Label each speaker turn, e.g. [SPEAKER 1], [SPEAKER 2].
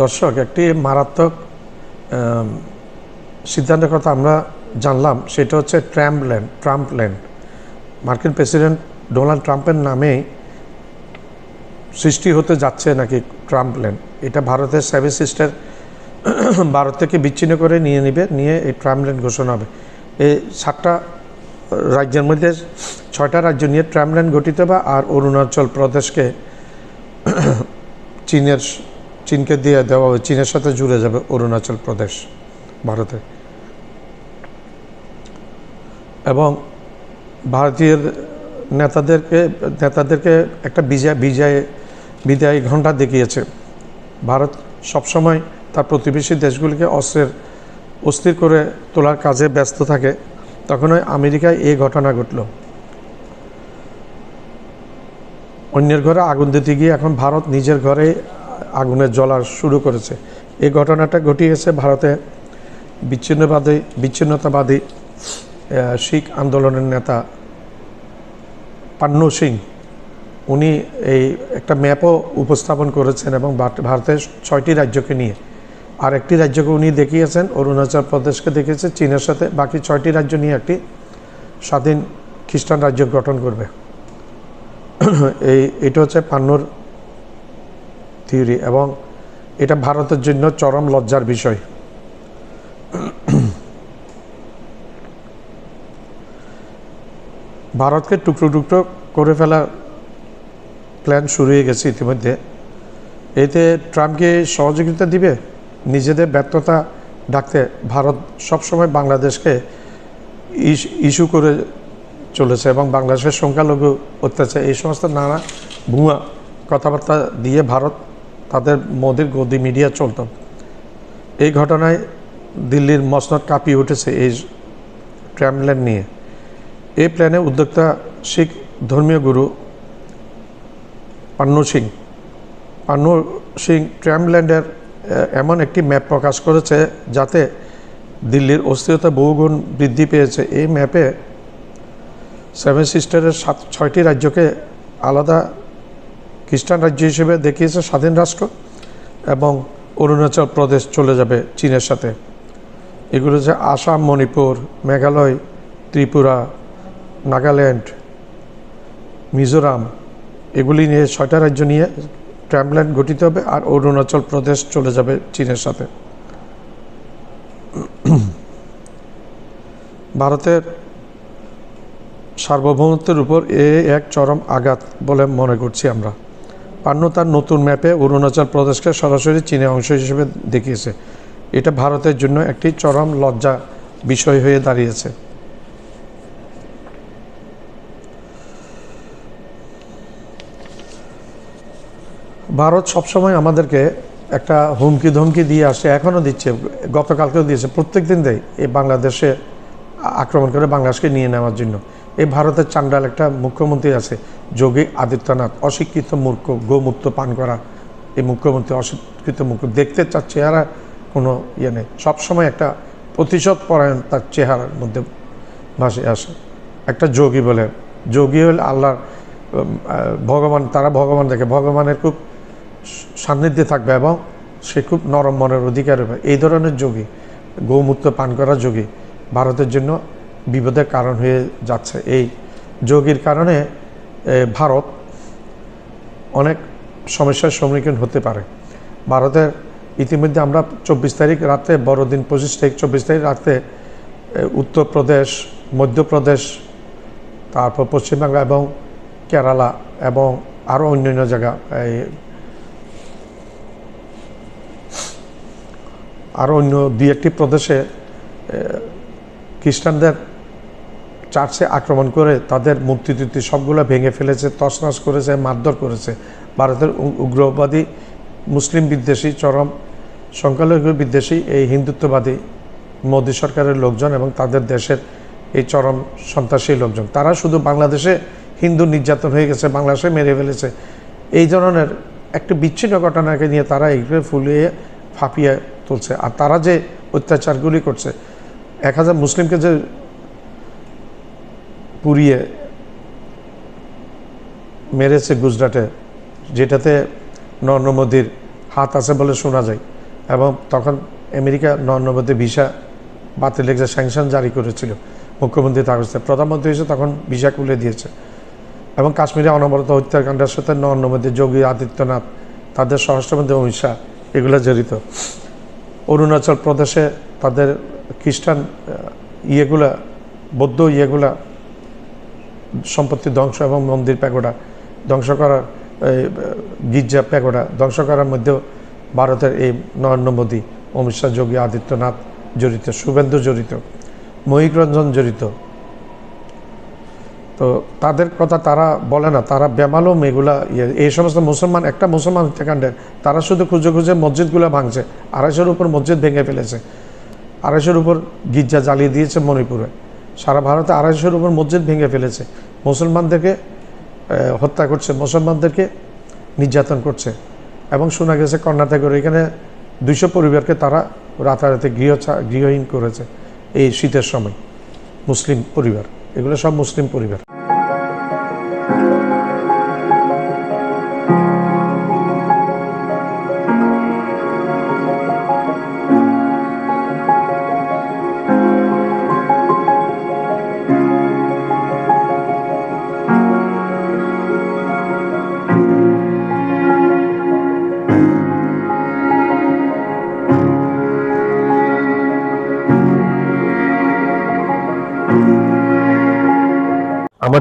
[SPEAKER 1] দর্শক, একটি মারাত্মক সিদ্ধান্তের কথা আমরা জানলাম, সেটা হচ্ছে ট্রাম্প ল্যান্ড ট্রাম্প ল্যান্ড মার্কিন প্রেসিডেন্ট ডোনাল্ড ট্রাম্পের নামেই সৃষ্টি হতে যাচ্ছে নাকি ট্রাম্প ল্যান্ড এটা ভারতের সেভেন সিস্টার, ভারত থেকে বিচ্ছিন্ন করে নিয়ে নেবে, নিয়ে এই ট্রাম্প ল্যান্ড ঘোষণা হবে। এই সাতটা রাজ্যের মধ্যে ছয়টা রাজ্য নিয়ে ট্রাম্প ল্যান্ড গঠিত হবে আর অরুণাচল প্রদেশকে, চীনের চীনকে দিয়ে দেওয়া হবে চীনের সাথে জুড়ে যাবে অরুণাচল প্রদেশ, ভারতে। এবং ভারতীয় নেতাদেরকে নেতাদেরকে একটা বিজয় বিজয়, বিদায় ঘণ্টা দেখিয়েছে। ভারত সবসময় তার প্রতিবেশী দেশগুলিকে অস্ত্রের, অস্থির করে তোলার কাজে ব্যস্ত থাকে। তখন তখনই আমেরিকায় এই ঘটনা ঘটল। অন্যের ঘরে আগুন দিতে গিয়ে এখন ভারত নিজের ঘরে আগুনের জ্বলা শুরু করেছে। এই ঘটনাটা ঘটিয়েছে ভারতে বিচ্ছিন্নবাদী, বিচ্ছিন্নতাবাদী শিখ আন্দোলনের নেতা পান্নু সিং। উনি এই একটা ম্যাপও উপস্থাপন করেছেন এবং ভারতের ছয়টি রাজ্যকে নিয়ে। আর একটি রাজ্যকে উনি দেখিয়েছেন, অরুণাচল প্রদেশকে দেখিয়েছে, চীনের সাথে বাকি ছয়টি রাজ্য নিয়ে একটি স্বাধীন খ্রিস্টান রাজ্য গঠন করবে। এই, এটা হচ্ছে পান্নুর থিওরি এবং এটা ভারতের জন্য চরম লজ্জার বিষয়। ভারতকে টুকরো টুকরো করে ফেলার প্ল্যান শুরু হয়ে গেছে ইতিমধ্যে। এতে ট্রাম্পকে সহযোগিতা দিবে, নিজেদের ব্যর্থতা ডাকতে ভারত সবসময় বাংলাদেশকে ইস- ইস্যু করে চলেছে এবং বাংলাদেশের সংখ্যালঘু অত্যাচার, এই সমস্ত নানা ভুয়া কথাবার্তা দিয়ে ভারত তাদের মোদির গদি মিডিয়া চলত। এই ঘটনায় দিল্লির মসনদ কাঁপিয়ে উঠেছে এই ট্রামল্যান্ড নিয়ে। এই প্ল্যানে উদ্যোক্তা শিখ ধর্মীয় গুরু পান্নু সিং। পান্নু সিং ট্র্যামল্যান্ডের এমন একটি ম্যাপ প্রকাশ করেছে যাতে দিল্লির অস্থিরতা বহুগুণ বৃদ্ধি পেয়েছে। এই ম্যাপে সেভেন সিস্টারের সাত, ছয়টি রাজ্যকে আলাদা খ্রিস্টান রাজ্য হিসেবে দেখিয়েছে স্বাধীন রাষ্ট্র এবং অরুণাচল প্রদেশ চলে যাবে চীনের সাথে। এগুলো হচ্ছে আসাম, মণিপুর, মেঘালয়, ত্রিপুরা, নাগাল্যান্ড, মিজোরাম। এগুলি নিয়ে ছয়টা রাজ্য নিয়ে ট্রামল্যান্ড গঠিত হবে আর অরুণাচল প্রদেশ চলে যাবে চীনের সাথে। ভারতের সার্বভৌমত্বের উপর এ এক চরম আঘাত বলে মনে করছি আমরা। পান্নু তার নতুন ম্যাপে অরুণাচল প্রদেশকে সরাসরি চীনের অংশ হিসেবে দেখিয়েছে। এটা ভারতের জন্য একটি চরম লজ্জা বিষয় হয়ে দাঁড়িয়েছে। ভারত সবসময় আমাদেরকে একটা হুমকি ধমকি দিয়ে আসে এখনও দিচ্ছে, গতকালকেও দিয়েছে। প্রত্যেক দিন দেয় এই বাংলাদেশে আক্রমণ করে বাংলাদেশকে নিয়ে নেওয়ার জন্য। এই ভারতের চান্ডাল একটা মুখ্যমন্ত্রী আছে, যোগী আদিত্যনাথ, অশিক্ষিত মূর্খ গোমূত্র পান করা। এই মুখ্যমন্ত্রী অশিক্ষিত মূর্খ, দেখতে চার চেহারা কোনো ইয়ে নেই। সবসময় একটা প্রতিশোধ পরায়ণ তার চেহারার মধ্যে ভাসে আসে। একটা যোগী বলে, যোগী হলে আল্লাহর ভগবান, তারা ভগবান দেখে, ভগবানের খুব সান্নিধ্যে থাকবে এবং সে খুব নরম মনের অধিকার হবে। এই ধরনের যোগী গৌমূত্র পান করা যোগী, ভারতের জন্য বিপদের কারণ হয়ে যাচ্ছে। এই যোগীর কারণে ভারত অনেক সমস্যার সম্মুখীন হতে পারে। ভারতের ইতিমধ্যে আমরা চব্বিশ তারিখ রাতে, বড়দিন পঁচিশ তারিখ, চব্বিশ তারিখ রাতে উত্তরপ্রদেশ, মধ্যপ্রদেশ, তারপর পশ্চিমবাংলা এবং কেরালা এবং আরও অন্যান্য জায়গা, এই, আরও অন্য দুই একটি প্রদেশে খ্রিস্টানদের চার্চে আক্রমণ করে তাদের মূর্তি টুর্তি সবগুলো ভেঙে ফেলেছে, তছনছ করেছে, মারধর করেছে। ভারতের উগ্রবাদী, মুসলিম বিদ্বেষী, চরম সংখ্যালঘু বিদ্বেষী এই হিন্দুত্ববাদী মোদী সরকারের লোকজন এবং তাদের দেশের এই চরম সন্ত্রাসী লোকজন। তারা শুধু বাংলাদেশে হিন্দু নির্যাতন হয়ে গেছে, বাংলাদেশে মেরে ফেলেছে। এই ধরনের একটা বিচ্ছিন্ন ঘটনাকে নিয়ে তারা এইগুলো ফুলিয়ে ফাঁপিয়ে তুলছে। আর তারা যে অত্যাচারগুলি করছে, এক হাজার মুসলিমকে যে পুড়িয়ে মেরেছে গুজরাটে, যেটাতে নরেন্দ্র মোদীর হাত আছে বলে শোনা যায়। এবং তখন আমেরিকা নন্নবতে ভিসা বাতিল রেখে স্যাংশন জারি করেছিল মুখ্যমন্ত্রী তাগস্তে প্রধানমন্ত্রী হিসেবে তখন ভিসা খুলে দিয়েছে। এবং কাশ্মীরে অনবরত হত্যাকাণ্ডের সাথে নরেন্দ্র যোগী আদিত্যনাথ, তাদের স্বরাষ্ট্রমন্ত্রী অমিত শাহ এগুলো জড়িত। অরুণাচল প্রদেশে তাদের খ্রিস্টান ইয়েগুলা, বৌদ্ধ ইয়েগুলা সম্পত্তি ধ্বংস এবং মন্দির প্যাগোডা ধ্বংস করার গির্জা প্যাগোডা ধ্বংস করার মধ্যেও ভারতের এই নরেন্দ্র মোদী, অমিত শাহ, যোগী আদিত্যনাথ জড়িত, শুভেন্দু জড়িত মহিক রঞ্জন জড়িত। তো তাদের কথা তারা বলে না, তারা বেমালুম এগুলা ইয়ে এই সমস্ত মুসলমান, একটা মুসলমান হত্যাকাণ্ডের তারা শুধু খুঁজে খুঁজে মসজিদগুলো ভাঙছে, আড়াইশোর উপর মসজিদ ভেঙে ফেলেছে, আড়াইশোর উপর গির্জা জ্বালিয়ে দিয়েছে মণিপুরে। সারা ভারতে আড়াইশোর উপর মসজিদ ভেঙে ফেলেছে। মুসলমানদেরকে হত্যা করছে, মুসলমানদেরকে নির্যাতন করছে। এবং শোনা গেছে কর্ণাটকের এখানে দুইশো পরিবারকে তারা রাতারাতি গৃহ গৃহহীন করেছে এই শীতের সময়। মুসলিম পরিবার, এগুলো সব মুসলিম পরিবার।